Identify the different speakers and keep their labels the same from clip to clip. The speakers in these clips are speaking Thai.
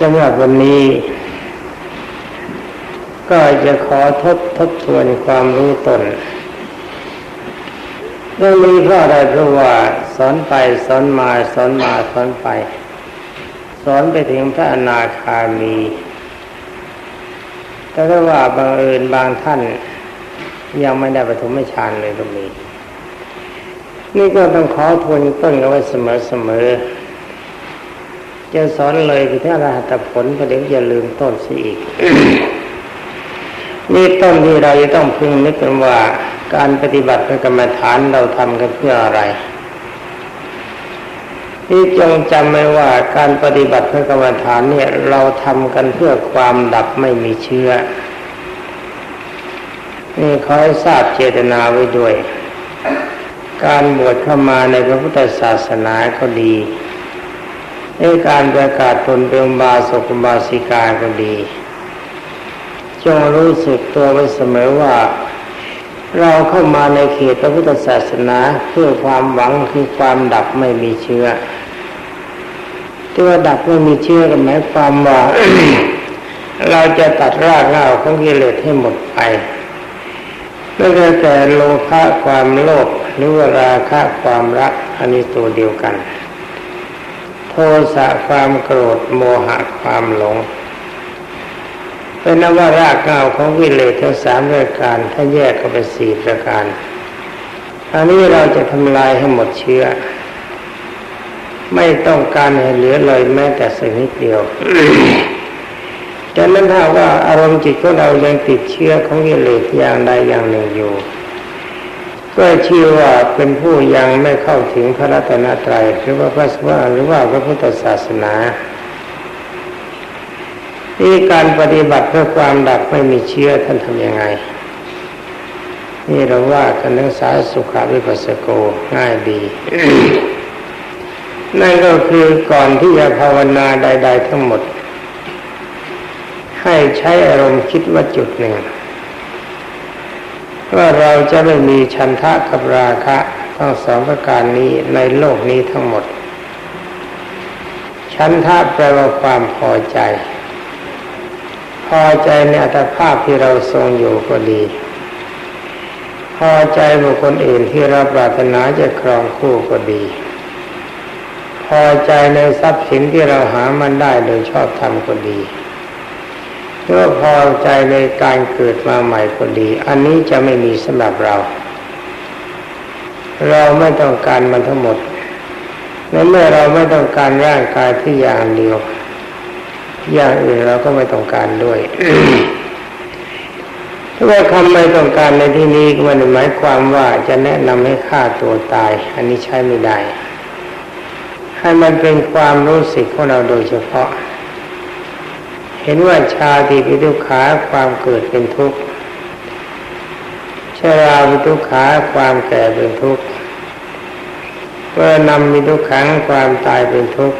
Speaker 1: สำหรับวันนี้ ก็จะขอทบทบทวนความรู้ตนเรื่องนี้เพราะอะไรเพราะว่าสอนไปสอนมาสอนมาสอนไป สอนไปถึงพระอนาคามีแต่ถ้าว่าบางเอิญบางท่าน ยังไม่ได้ปฐมฌานเลยก็มีนี่ก็ต้องขอทวนต้นกันไว้เสมอๆ จะสอนเลยไปที่อรหัตผลประเดี๋ยวอย่าลืมต้นสิอีกนี่ต้นที่เราจะต้องพึงนึกกันว่า การปฏิบัติเป็นกรรมฐานเราทำกันเพื่ออะไรนี่จงจำไว้ว่าการปฏิบัติเพื่อกรรมฐานเนี่ยเราทำกันเพื่อความดับไม่มีเชื้อ นี่ขอให้ทราบเจตนาไว้ด้วย การบวชเข้ามาในพระพุทธศาสนาก็ดี ในการประกาศตนเป็นบาสกุบาสิกาก็ดี จงรู้สึกตัวไว้เสมอว่า เราเข้ามาในเขตพระพุทธศาสนาเพื่อความหวังคือความดับไม่มีเชื้อที่ว่าดับไม่มีเชื้อก็หมายความว่าเราจะตัดรากเหง้าของกิเลสให้หมดไปไม่ได้แต่โลภะความโลภหรือว่าราคะความรักอันนี้ตัวเดียวกัน ทสะความโกรธโมหะความหลง เป็นนว่ารากเหง้าของวิเลทั้งสามรายการถ้าแยกก็เป็นสี่ประการอันนี้เราจะทำลายให้หมดเชื้อ ไม่ต้องการให้เหลือเลยแม้แต่สักนิดเดียวฉะนั้นถ้าว่าอารมณ์จิตของเรายังติดเชื้อของกิเลสอย่างใดอย่างหนึ่งอยู่ ก็ชื่อว่าเป็นผู้ยังไม่เข้าถึงพระรัตนตรัยหรือว่าพระสวาหรือว่าพระพุทธศาสนาที่การปฏิบัติเพื่อความดับไม่มีเชื้อท่านทำยังไง นี่เราว่ากันนักสายสุขาวิปัสสโกง่ายดี นั่นก็คือก่อนที่จะภาวนาใด ๆ ทั้งหมด ให้ใช้อารมณ์คิดว่าจุดหนึ่ง ว่าเราจะไม่มีชันทะกับราคะทั้งสองประการนี้ในโลกนี้ทั้งหมด ชันทะแปลว่าความพอใจ พอใจในอัตภาพที่เราทรงอยู่ก็ดี พอใจบุคคลอื่นที่เราปรารถนาจะครองคู่ก็ดี พอใจในทรัพย์สินที่เราหามันได้โดยชอบทำก็ดี เมื่อพอใจในการเกิดมาใหม่ก็ดี อันนี้จะไม่มีสำหรับเรา เราไม่ต้องการมันทั้งหมดในเมื่อเราไม่ต้องการร่างกายที่อย่างเดียว อย่างอื่นเราก็ไม่ต้องการด้วยถ้าว่าคำไม่ต้องการในที่นี้ม่ได้หมายความว่าจะแนะนำให้ฆ่าตัวตาย อันนี้ใช้ไม่ได้ ให้มันเป็นความรู้สึกของเราโดยเฉพาะ เห็นว่าชาติปิทุขาความเกิดเป็นทุกข์ชราปิทุขาความแก่เป็นทุกข์เมื่อนำมิทุขังความตายเป็นทุกข์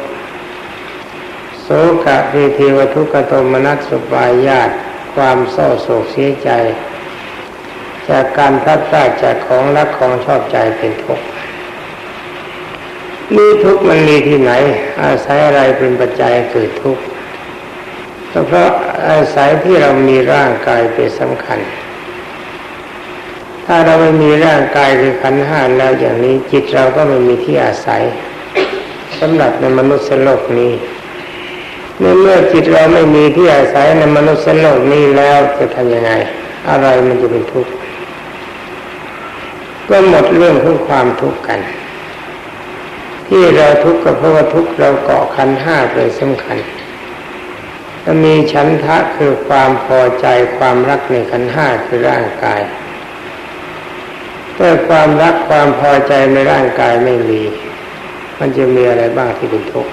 Speaker 1: โสกะพิเทวทุกขโทมนัสสุปายาตความเศร้าโศกเสียใจ จากการพลัดพรากจากของรักของชอบใจเป็นทุกข์นี่ทุกข์มันมีที่ไหน อาศัยอะไรเป็นปัจจัยเกิดทุกข์ ก็เพราะอาศัยที่เรามีร่างกายเป็นสำคัญ ถ้าเราไม่มีร่างกายคือขันห้าแล้วอย่างนี้จิตเราก็ไม่มีที่อาศัยสำหรับในมนุษย์โลกนี้ในเมื่อจิตเราไม่มีที่อาศัยในมนุษย์โลกนี้แล้วจะทำยังไง อะไรมันจะเป็นทุกข์ก็หมดเรื่องของความทุกข์กัน ที่เราทุกข์ก็เพราะว่าทุกข์เราเกาะขันห้าเป็นสำคัญ มีฉันทะคือความพอใจความรักในขันห้าคือร่างกายเมื่ความรักความพอใจในร่างกายไม่มี มันจะมีอะไรบ้างที่เป็นทุกข์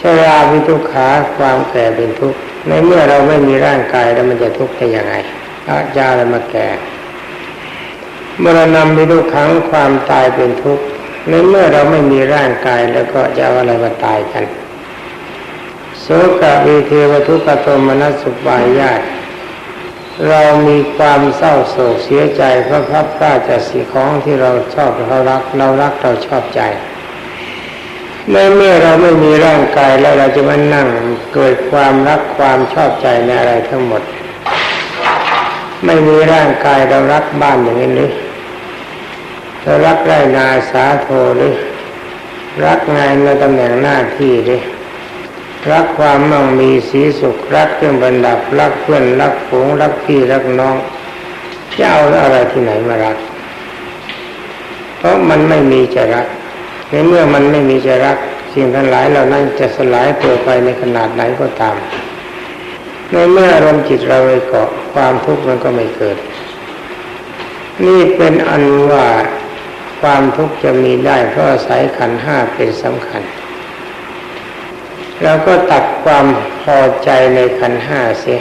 Speaker 1: ชราวิทุกขาความแก่เป็นทุกข์ในเมื่อเราไม่มีร่างกายแล้วมันจะทุกข์ได้ยังไงอาจาอะไรมาแก่ เมื่อเรานำวิทุกขังความตายเป็นทุกข์ในเมื่อเราไม่มีร่างกายแล้วก็จะเอาอะไรมาตายกัน โสกะวิเทวทุกขโทมนัสสุปายาตเรามีความเศร้าโศกเสียใจเพราะพลัดพรากจากสิ่งของที่เราชอบเรารักเรารักเราชอบใจในเมื่อเราไม่มีร่างกายแล้วเราจะมานั่งเกิดความรักความชอบใจในอะไรทั้งหมด ไม่มีร่างกายเรารักบ้านอย่างนี้หรือเรารักไรนาสาโทหรือรักงานในตำแหน่งหน้าที่หรือ รักความมั่งมีสีสุขรักเครื่องบรรดับรักเพื่อนรักฝูงรักพี่รักน้องจะเอาอะไรที่ไหนมารัก เพราะมันไม่มีจะรัก ในเมื่อมันไม่มีจะรักสิ่งทั้งหลายเหล่านั้นจะสลายตัวไปในขนาดไหนก็ตาม ในเมื่ออารมณ์จิตเราไปเกาะความทุกข์มันก็ไม่เกิด นี่เป็นอันว่าความทุกข์จะมีได้เพราะอาศัยขันห้าเป็นสำคัญ เราก็ตัดความพอใจในขันห้าเสีย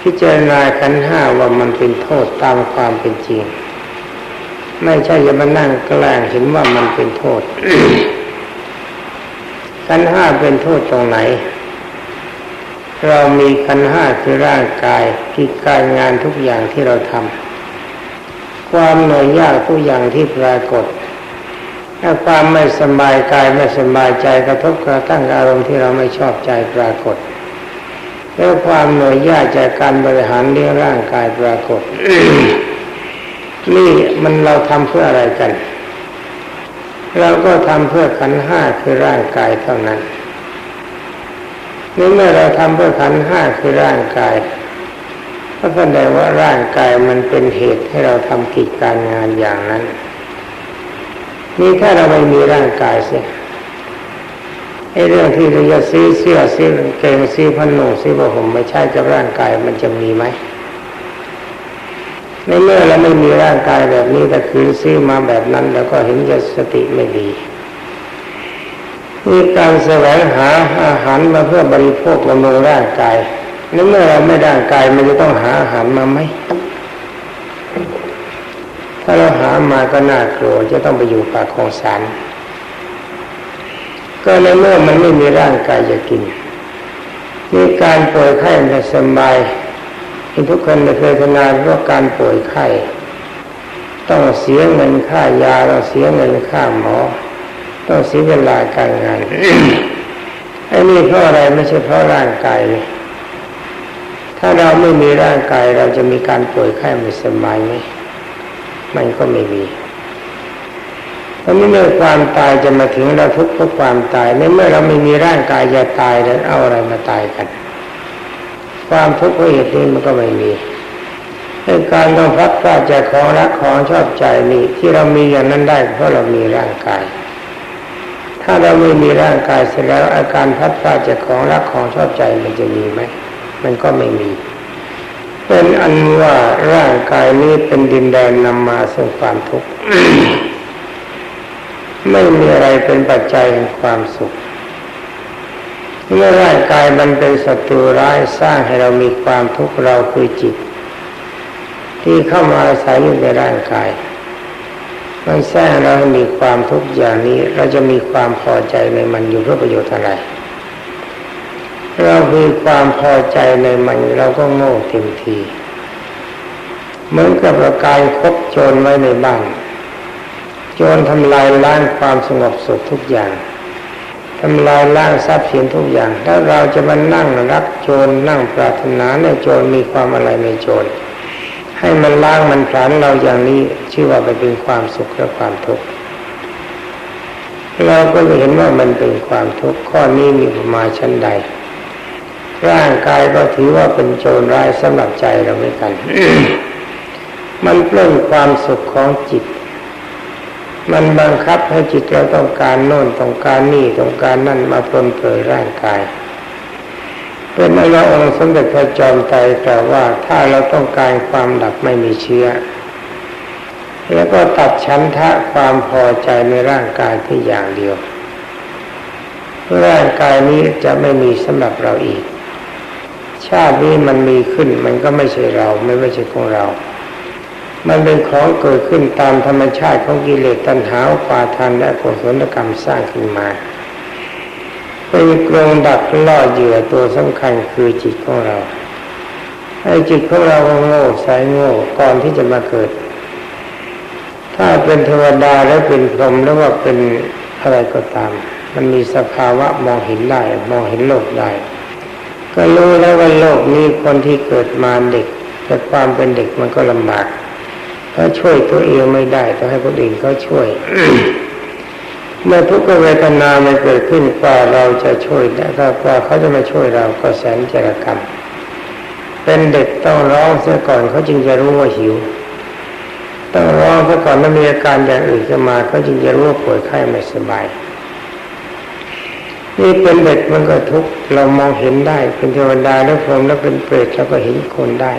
Speaker 1: พิจารณาขันห้าว่ามันเป็นโทษตามความเป็นจริง ไม่ใช่จะมานั่งแกล้งเห็นว่ามันเป็นโทษขันห้าเป็นโทษตรงไหน เรามีขันห้าคือร่างกายที่การงานทุกอย่างที่เราทำความเหนื่อยยากทุกอย่างที่ปรากฏ ถ้าความไม่สบายกายไม่สบายใจกระทบกระทั่งอารมณ์ที่เราไม่ชอบใจปรากฏ แล้วความเหนื่อยยากจากการบริหารเลี้ยงร่างกายปรากฏนี่มันเราทำเพื่ออะไรกัน เราก็ทำเพื่อขันห้าคือร่างกายเท่านั้นนี่เมื่อเราทำเพื่อขันห้าคือร่างกายก็แสดงว่าร่างกายมันเป็นเหตุให้เราทำกิจการงานอย่างนั้น นี่ถ้าเราไม่มีร่างกายเสียไอ้เรื่องที่เราจะซื้อเสื้อซื้อเกงซื้อพันหนุ่งซื้อผ้าห่มไม่ใช่กับร่างกายมันจะมีไหมในเมื่อเราไม่มีร่างกายแบบนี้แต่คืนซื้อมาแบบนั้น แล้วก็เห็นจะสติไม่ดีมีการแสวงหาอาหารมาเพื่อบริโภคบำรุงร่างกายในเมื่อเราไม่ร่างกายมันจะต้องหาอาหารมาไหม ถ้าเราหามาก็น่ากลัวจะต้องไปอยู่ปากของสารก็ในเมื่อมันไม่มีร่างกายจะกินมีการป่วยไข้ไม่สบายทุกคนเคยทนานเพราะการป่วยไข้ต้องเสียเงินค่ายาต้องเสียเงินค่าหมอ ต้องเสียเวลาการงานไอ้นี่เพราะอะไรไม่ใช่เพราะร่างกายเลยถ้าเราไม่มีร่างกายเราจะมีการป่วยไข้ไม่สบายไหม มันก็ไม่มีเพราะนี่เมื่อความตายจะมาถึงเราทุกข์เพราะความตายในเมื่อเราไม่มีร่างกายจะตายแล้วเอาอะไรมาตายกัน ความทุกข์เพราะเหตุนี้มันก็ไม่มีในการต้องพัดพลาดจากของรักของชอบใจนี่ที่เรามีอย่างนั้นได้เพราะเรามีร่างกาย ถ้าเราไม่มีร่างกายเสร็จแล้วอาการพัดพลาดจากของรักของชอบใจมันจะมีไหมมันก็ไม่มี เป็นอันว่าร่างกายนี้เป็นดินแดนนำมาซึ่งความทุกข์ไม่มีอะไรเป็นปัจจัยแห่งความสุขเมื่อร่างกายมันเป็นศัตรูร้ายสร้างให้เรามีความทุกข์เราคือจิต ที่เข้ามาอาศัยอยู่ในร่างกาย มันสร้างเราให้มีความทุกข์อย่างนี้ เราจะมีความพอใจในมันอยู่เพื่อประโยชน์อะไร เรามีความพอใจในมันเราก็โง่เต็มทีเหมือนกับเรากายคบโจรไว้ในบ้านโจรทำลายล้างความสงบสุขทุกอย่างทำลายล้างทรัพย์สินทุกอย่าง ถ้าเราจะมานั่งรักโจรนั่งปรารถนาในโจรมีความอะไรในโจรให้มันล้างมันผลาญเราอย่างนี้ชื่อว่าไปเป็นความสุขและความทุกข์เราก็จะเห็นว่ามันเป็นความทุกข์ข้อนี้มีประมาณชั้นใด ร่างกายก็ถือว่าเป็นโจรร้ายสำหรับใจเราไม่กัน มันเปลื้องความสุขของจิต มันบังคับให้จิตเราต้องการโน่นต้องการนี่ต้องการนั่นมาปลนเปลือยร่างกาย เป็นอระองค์สมเด็จพระจอมไตรกล่าวว่าถ้าเราต้องการความดับไม่มีเชื้อแล้วก็ตัดชั้นทะความพอใจในร่างกายที่อย่างเดียวร่างกายนี้จะไม่มีสำหรับเราอีก ชาตินี้มันมีขึ้นมันก็ไม่ใช่เรา ไม่ไม่ใช่ของเรา มันเป็นของเกิดขึ้นตามธรรมชาติของกิเลสตัณหาปาทานและกุศลกรรมสร้างขึ้นมาเป็นกรงดักล่อเหยื่อตัวสำคัญคือจิตของเราไอ้จิตของเราโง่สายโง่ก่อนที่จะมาเกิด ถ้าเป็นเทวดาแล้วเป็นพรหมแล้วว่าเป็นออะไรก็ตาม มันมีสภาวะมองเห็นได้มองเห็นโลกได้ ก็รู้แล้วว่าโลกนี้คนที่เกิดมาเด็ก แต่ความเป็นเด็กมันก็ลำบากถ้าช่วยตัวเองไม่ได้ต้องให้คนอื่นเขาช่วยเมื่อทุกขเวทนามันเกิดขึ้นกว่าเราจะช่วยได้ก็กว่าเขาจะมาช่วยเราก็แสนจรกรรม เป็นเด็กต้องร้องเสียก่อนเขาจึงจะรู้ว่าหิว ต้องร้องเสียก่อนแล้วมีอาการอย่างอื่นจะมาเขาจึงจะรู้ว่าป่วยไข้ไม่สบาย นี่เป็นเด็กมันก็ทุกข์เรามองเห็นได้ เป็นเทวดาแล้วพรหมแล้วเป็นเปรตเราก็เห็นคนได้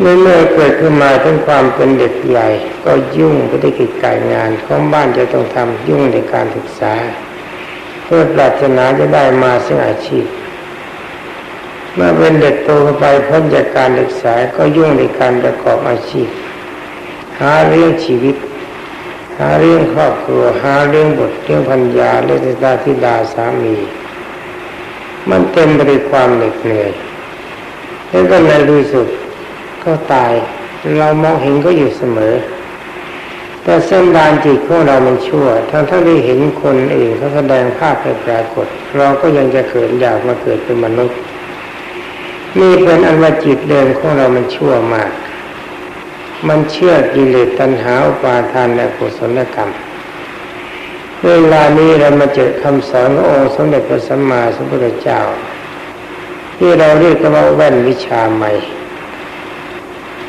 Speaker 1: เมื่อเมื่อเกิดขึ้นมาถึงความเป็นเด็กใหญ่ ก็ยุ่งไปด้วยกิจการงานของบ้านจะต้องทำยุ่งในการศึกษา เพื่อปรารถนาจะได้มาซึ่งอาชีพ เมื่อเป็นเด็กโตขึ้นไปพ้นจากการศึกษาก็ยุ่งในการประกอบอาชีพ หาเรื่องชีวิต หาเรื่องครอบครัวหาเรื่องบทเรื่องพัญญาเรื่องตาธิดาสามี มันเต็มไปด้วยความเหน็ดเหนื่อยแล้วก็ในที่สุดก็ตายเรามองเห็นก็อยู่เสมอ แต่เส้นดานจิตของเรามันชั่ว ทั้งทั้งที่เห็นคนอื่นเขาแสดงภาพไปปรากฏ เราก็ยังจะเขินอยากมาเกิดเป็นมนุษย์นี่เป็นอันว่าจิตเดิมของเรามันชั่วมาก มันเชื่อกิเลสตัณหาอุปาทานและกุศลกรรม เวลานี้เรามาเจอคำสอนขององค์สมเด็จพระสัมมาสัมพุทธเจ้า ที่เราเรียกว่าแว่นวิชาใหม่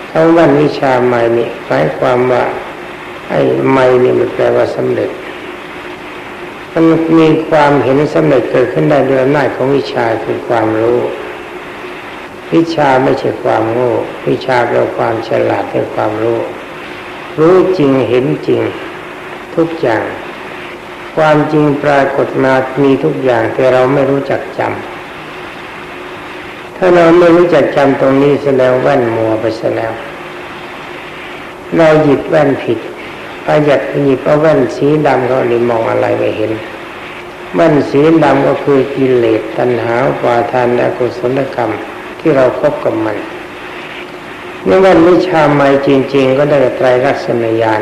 Speaker 1: คำแว่นวิชาใหม่นี่หมายความว่าไอ้ใหม่นี่มันแปลว่าสำเร็จมันมีความเห็นสำเร็จเกิดขึ้นได้ด้วยอำนาจของวิชาคือความรู้ วิชาไม่ใช่ความโง่ วิชาเป็นความฉลาดเป็นความรู้ รู้จริงเห็นจริง ทุกอย่าง ความจริงปรากฏมามีทุกอย่างแต่เราไม่รู้จักจำถ้าเราไม่รู้จักจำตรงนี้แสดงแว่นมัวไปซะแล้ว เราหยิบแว่นผิดประหยัดหยิบเอาแว่นสีดำก็เลยมองอะไรไม่เห็นแว่นสีดำก็คือกิเลสตัณหาวาทานและกุศลกรรม ที่เราครบกับมันเมื่วันวิชาใหม่จริง ๆ ก็ได้ไตรลักษณญาณ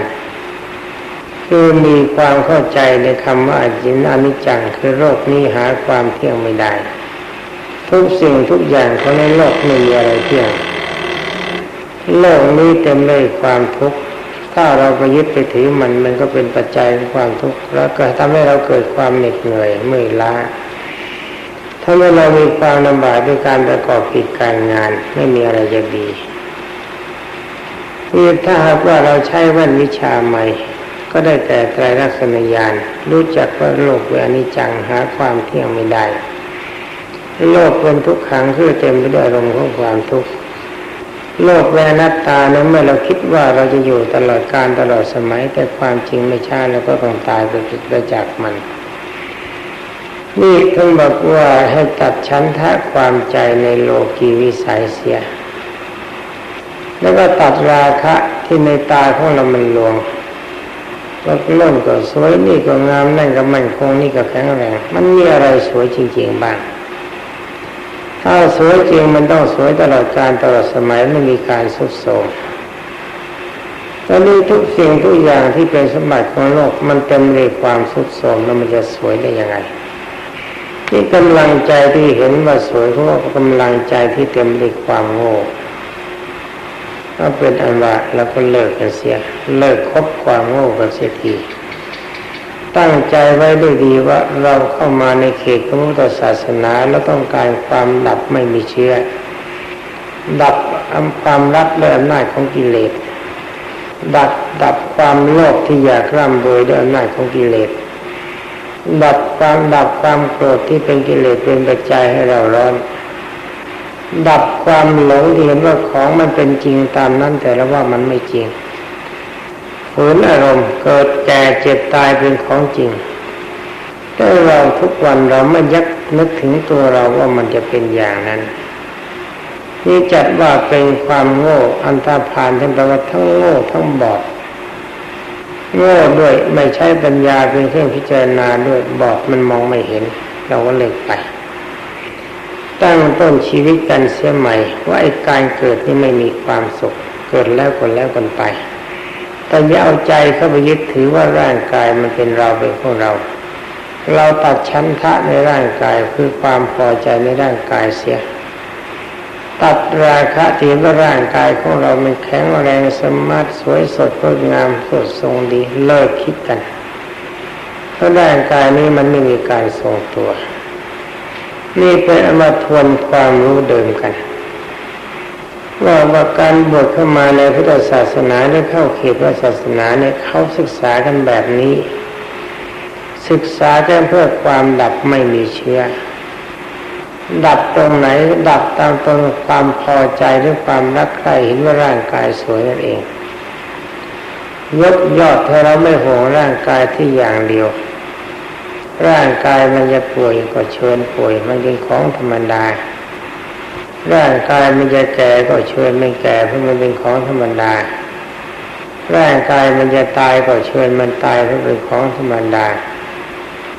Speaker 1: คือมีความเข้าใจในคำว่าจินอนิจจังคือโรคนี้หาความเที่ยงไม่ได้ ทุกสิ่งทุกอย่างของในโลกไม่มีอะไรเที่ยง โลกนี้เต็มด้วยความทุกข์ถ้าเราไปยึดไปถือมันมันก็เป็นปัจจัยของความทุกข์แล้วก็ทำให้เราเกิดความเหน็ดเหนื่อยเมื่อยล้า ถ้าเมื่อเรามีความลำบากด้วยการประกอบกิจการงาน ไม่มีอะไรจะดีนี่ถ้าหากว่าเราใช้แว่นวิชาใหม่ ก็ได้แต่ไตรลักษณญาณรู้จักว่าโลกเป็นอนิจจังหาความเที่ยงไม่ได้โลกเป็นทุกขังคือเต็มไปด้วยอารมณ์ของความทุกข์โลกแวนัตตานั้นเมื่อเราคิดว่าเราจะอยู่ตลอดการตลอดสมัย แต่ความจริงไม่ใช่แล้วก็ต้องตายไปไปจากมัน นี่ท่านบอกว่าให้ตัดชั้นทะความใจในโลกีวิสัยเสีย แล้วก็ตัดราคะที่ในตาของเรามันลวงว่าโน่นก็สวยนี่ก็งามนั่นก็มั่นคงนี่ก็แข็งแรงมันมีอะไรสวยจริง ๆบ้าง ถ้าสวยจริงมันต้องสวยตลอดการตลอดสมัยไม่มีการสุดโทรมตอนนี้ทุกสิ่งทุกอย่างที่เป็นสมบัติของโลกมันเต็มเลยความสุดโทรมแล้วมันจะสวยได้ยังไง นี่กำลังใจที่เห็นว่าสวยเพราะว่ากำลังใจที่เต็มด้วยความโง่ก็เป็นอันว่าเราก็เลิกกันเสีย เลิกคบความโง่กันเสียทีตั้งใจไว้ด้วยดีว่าเราเข้ามาในเขตของพุทธศาสนาแล้วต้องการความดับไม่มีเชื้อ ดับความรักและอำนาจของกิเลสดับดับความโลภที่อยากร่ำรวยด้วยอำนาจของกิเลส ดับความดับความโกรธที่เป็นกิเลสเป็นปัจจัยให้เราร้อน ดับความหลงที่เห็นว่าของมันเป็นจริงตามนั้นแต่ละว่ามันไม่จริงฝืนอารมณ์เกิดแก่เจ็บตายเป็นของจริงแต่เราทุกวันเราไม่ยักนึกถึงตัวเราว่ามันจะเป็นอย่างนั้น นี่จัดว่าเป็นความโง่อันธพาลทั้งแปลว่าทั้งโง่ทั้งบอด โง่ด้วยไม่ใช้ปัญญาเป็นเครื่องพิจารณาด้วยบอดมันมองไม่เห็น เราก็เลิกไป ตั้งต้นชีวิตกันเสียใหม่ ว่าไอ้การเกิดนี่ไม่มีความสุข เกิดแล้วก็แล้วกันไป แต่อย่าเอาใจเข้าไปยึดถือว่าร่างกายมันเป็นเราเป็นของเรา เราตัดชั้นทะในร่างกายคือความพอใจในร่างกายเสีย ตัดราคะที่ว่าร่างกายของเรามันแข็งแรงสมาร์ทสวยสดงดงามสดทรงดีเลิกคิดกันเพราะร่างกายนี้มันไม่มีการทรงตัว นี่เป็นอมาทวนความรู้เดิมกันว่าว่าการบวชเข้ามาในพุทธศาสนาได้เข้าเขตว่าศาสนาเนี่ยเขาศึกษากันแบบนี้ ศึกษากันเพื่อความดับไม่มีเชื้อ ดับตรงไหนดับตามตรงความพอใจหรือความรักใครเห็นว่าร่างกายสวยนั่นเองยกยอดถ้าเราไม่ห่วงร่างกายที่อย่างเดียว ร่างกายมันจะป่วยก็เชิญป่วย มันเป็นของธรรมดา ร่างกายมันจะแก่ก็เชิญไม่แก่เพราะมันเป็นของธรรมดา ร่างกายมันจะตายก็เชิญมันตายเพราะเป็นของธรรมดา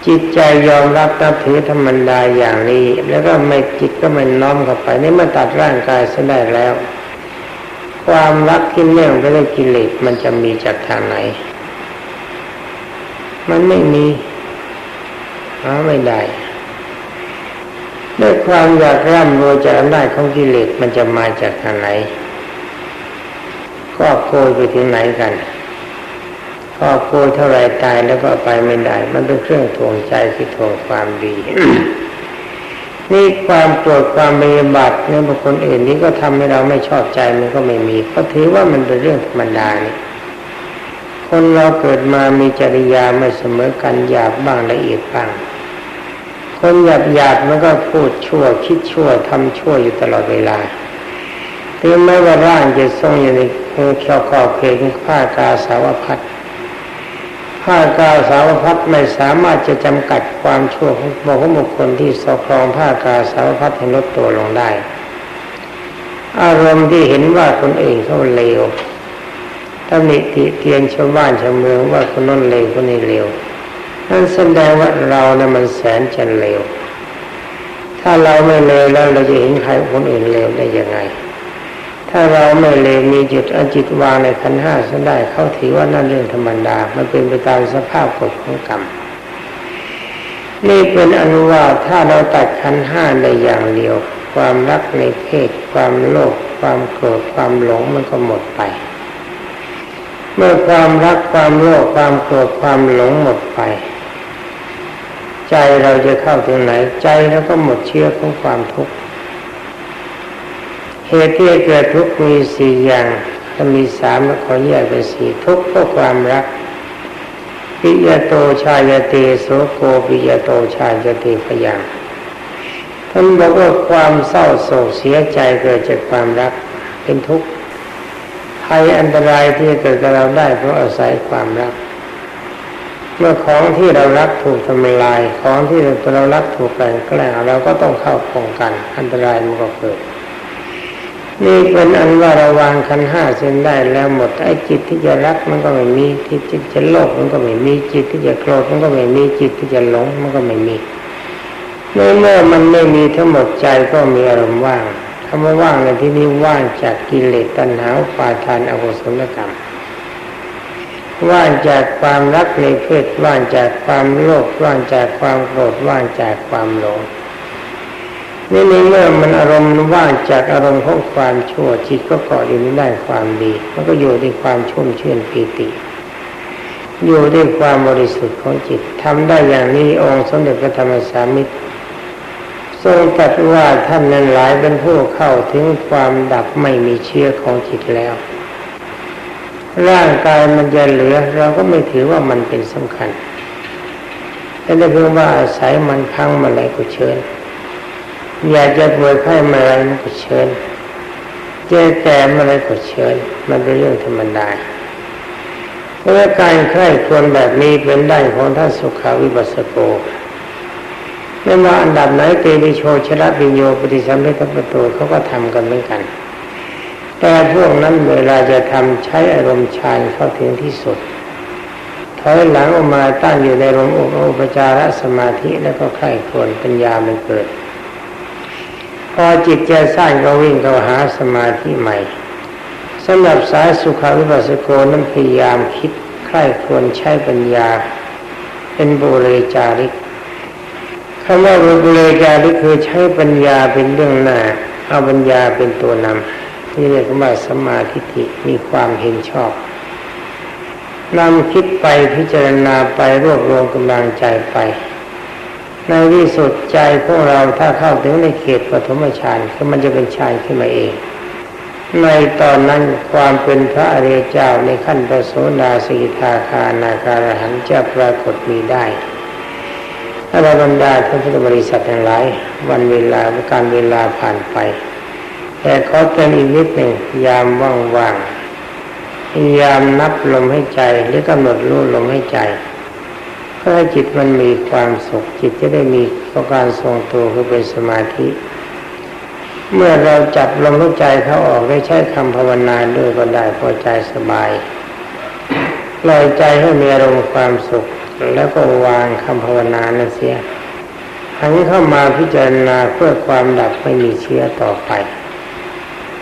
Speaker 1: จิตใจยอมรับนับถือธรรมดาอย่างนี้ แล้วก็ไม่จิตก็ไม่น้อมเข้าไปนี่มันตัดร่างกายซะได้แล้ว ความรักที่เนื่องไปด้วยกิเลสมันจะมีจากทางไหน มันไม่มีหาไม่ได้ด้วยความอยากร่ำรวยจากอำนาจของกิเลสมันจะมาจากทางไหน ก็โกยไปถึงไหนกัน ก็โกยเท่าไรตายแล้วก็ไปไม่ได้ มันเป็นเครื่องทวงใจที่ทวงความดีนี่ความโกรธความเบียบัตเนี่ยบุคคลอื่นนี้ก็ทำให้เราไม่ชอบใจมันก็ไม่มีก็ถือว่ามันเป็นเรื่องธรรมดานี่คนเราเกิดมามีจริยาไม่เสมอกันหยาบบ้างละเอียดบ้าง คนหยาบหยาบมันก็พูดชั่วคิดชั่วทำชั่วอยู่ตลอดเวลาถึงแม้ว่าร่างจะทรงอยู่ในเขียวขอบเขตผ้ากาสาวพัด ผ้ากาสาวพัดไม่สามารถจะจำกัดความชั่วของของบุคคลที่สครองผ้ากาสาวพัดให้ลดตัวลงได้ อารมณ์ที่เห็นว่าคนอื่นเขาเลวตำหนิติเตียนชาวบ้านชาวเมืองว่าคนนั้นเลวคนนี้เลวนั่นแสดงว่าเรานะ่ะมันแสนจะเลวถ้าเราไม่เลวแล้วเราจะเห็นใครคนอื่นเลวได้ยังไง ถ้าเราไม่เลวมีจิตอจิตวางในขันห้าสันได้เขาถือว่านั่นเรื่องธรรมดา มันเป็นไปตามสภาพกฎของกรรม นี่เป็นอนุว่าถ้าเราตัดขันห้าได้อย่างเดียว ความรักในเพศ ความโลภความโกรธความหลงมันก็หมดไป เมื่อความรักความโลภความโกรธความหลงหมดไป ใจเราจะเข้าถึงไหนใจแล้วก็หมดเชื้อของความทุกข์ เหตุที่เกิดทุกข์มีสี่อย่างถ้ามีสามแล้วขอแยกเป็นสี่ทุกข์เพราะความรักปิยโตชายเตโสโกปิยโตชายเตพยังท่านบอกว่าความเศร้าโศกเสียใจเกิดจากความรักเป็นทุกข์ภัยอันตรายที่เกิดกับเราได้เพราะอาศัยความรัก เมื่อของที่เรารักถูกทำลายของที่เรารักถูกแกล้งแกล้งเราก็ต้องเข้าป้องกัน อันตรายมันก็เกิด นี่เป็นอันว่าระวางขันห้าเส้นได้แล้วหมดไอ้จิตที่จะรักมันก็ไม่มีที่จิตจะโลภมันก็ไม่มีจิตที่จะโกรธมันก็ไม่มีจิตที่จะหลงมันก็ไม่มีในเมื่อมันไม่มีทั้งหมดใจก็มีอารมณ์ว่างคำว่าว่างในที่นี้ว่างจากกิเลสตัณหาปาทานอกุศลกรรมว่างจากความรักในเพศว่างจากความโลภว่างจากความโกรธว่างจากความหลง นี่ในเมื่อมันอารมณ์ว่างจากอารมณ์ของความชั่วจิตก็เกาะอยู่ในด้านความดีมันก็อยู่ในความชุ่มชื่นปีติอยู่ด้วยความบริสุทธิ์ของจิตทำได้อย่างนี้องค์สมเด็จพระธรรมสามิตรทรงตรัสว่าท่านนั้นหลายเป็นผู้เข้าถึงความดับไม่มีเชื้อของจิตแล้ว ร่างกายมันจะเหลือ เราก็ไม่ถือว่ามันเป็นสำคัญแต่ได้เพียงว่าอาศัยมันพังมาอะไรก็เชิญ อยากจะป่วยไข้มาอะไรก็เชิญเจ๊แก่มาอะไรก็เชิญ มันเป็นเรื่องธรรมดาเพราะการใคร่ควรแบบนี้เป็นได้ของท่านสุขาวิปัสสโกไม่ว่าอันดับไหนเตวิโชชนะปิญโยปฏิสัมพิทัปโตเขาก็ทำกันเหมือนกัน แต่พวกนั้นเวลาจะทำใช้อารมณ์ฌานเข้าถึงที่สุดถอยหลังออกมาตั้งอยู่ในรมอุปจารสมาธิแล้วก็ใคร่ควรปัญญามันเกิด พอจิตใจสร้างก็วิ่งเข้าหาสมาธิใหม่สสำหรับสายสุขาวิปัสสโกนั้นพยายามคิดใคร่ควรใช้ปัญญา เป็นบุเรจาริกคำว่าบุเรจาริกคือใช้ปัญญาเป็นเรื่องหน้าเอาปัญญาเป็นตัวนำนี่เรียกว่าสมาธิิมีความเห็นชอบนำคิดไปพิจารณาไปรวบรวมกำลังใจไป ในที่สุดใจพวกเราถ้าเข้าถึงในเขตปฐมฌานคือมันจะเป็นฌานขึ้นมาเอง ในตอนนั้นความเป็นพระอริยเจ้าในขั้นประโสดาสิกาคานาคารหันจะปรากฏมีได้อรบรรดาท่านพุทธบริษัททั้งหลายวันเวลาการเวลาผ่านไป แต่ขอเตือนอีกนิดหนึ่งยามว่างๆพยายามนับลมให้ใจหรือกำหนดรู้ลมให้ใจ เพื่อให้จิตมันมีความสุขจิตจะได้มีการทรงตัวคือเป็นสมาธิ เมื่อเราจับลมหายใจเขาออกได้ใช้คำภาวนาด้วยก็ได้พอใจสบายปล่อยใจให้มีอารมณ์ความสุข แล้วก็วางคำภาวนานั้นเสียหันเข้ามาพิจารณาเพื่อความดับไม่มีเชื้อต่อไป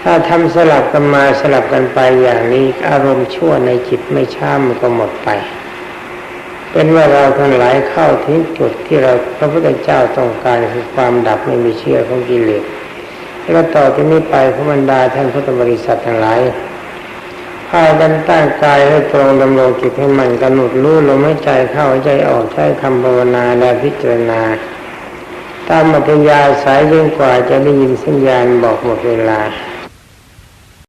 Speaker 1: ถ้าทำสลับกันมาสลับกันไปอย่างนี้อารมณ์ชั่วในจิตไม่ช้ามันก็หมดไป เป็นว่าเราทั้งหลายเข้าถึงจุดที่เราพระพุทธเจ้าต้องการคือความดับไม่มีเชื้อของกิเลสแล้วต่อที่นี้ไปพระบรรดาท่านพุทธบริษัททั้งหลายพากันตั้งกายให้ตรงดำรงจิตให้มันกำหนดรู้ลมหายใจเข้าใจออกใช้คำภาวนาและพิจารณา ตามมัธยาสายยิ่งกว่าจะได้ยินสัญญาณบอกหมดเวลา